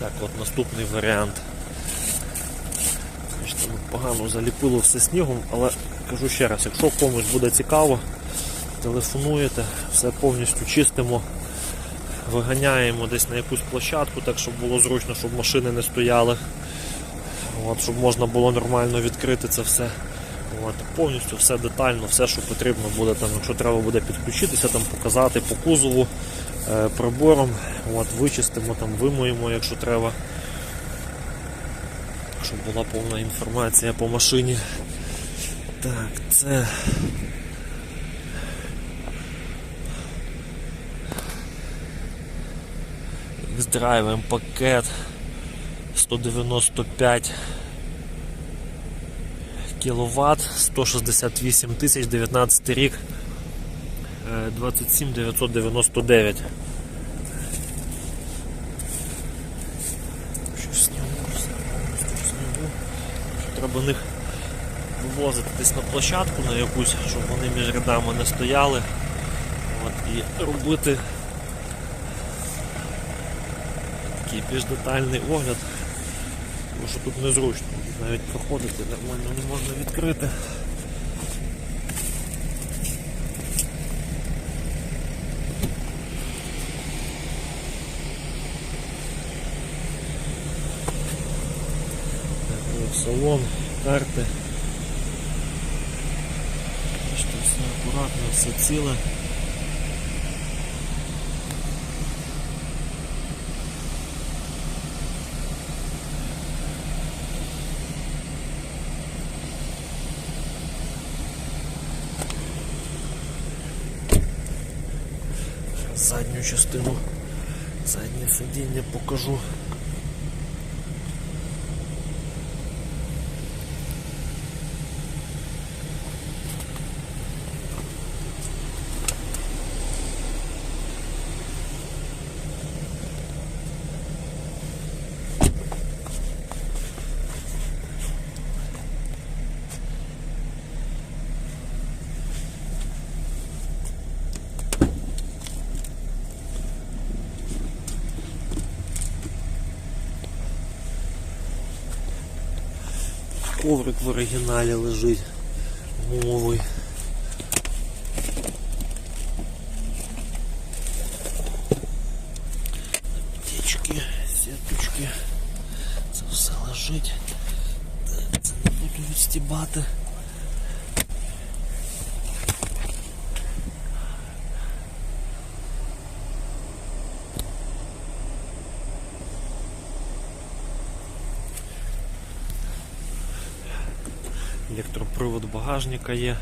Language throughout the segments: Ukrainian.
Так, от наступний варіант. Ну, погано заліпило все снігом, але кажу ще раз, якщо комусь буде цікаво, телефонуєте, все повністю чистимо, виганяємо десь на якусь площадку, так щоб було зручно, щоб машини не стояли. От, щоб можна було нормально відкрити це все. От, повністю все детально, все, що потрібно буде, там, якщо треба буде підключитися, там, показати по кузову е, прибором, от, вичистимо, там, вимоємо, якщо треба. Щоб була повна інформація по машині. Так, це. X-Drive пакет 195 кВт, 168 тисяч, 19 рік, 27 999. Щось снігу. Що Треба них вивозити десь на площадку на якусь, щоб вони між рядами не стояли. От, і робити такий більш детальний огляд. Тому що тут незручно, навіть проходити нормально не можна відкрити. Так, ось салон, карти. Бачите, все акуратно, все ціле. задню частину, заднє сидіння покажу. Коврик в оригіналі лежить гумовий. Аптечки, сіточки. Це все лежить. Так, Це не буду відстібати. Електропривод багажника є.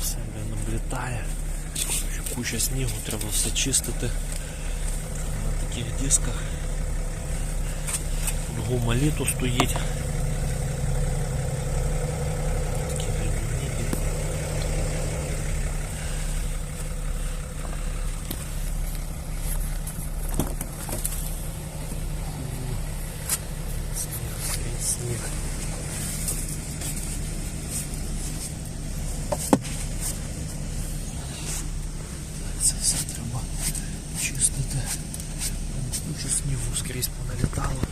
Все не облітає. Куча снігу, треба все чистити на таких дисках. Гума літу стоїть. вскрізь поналітало.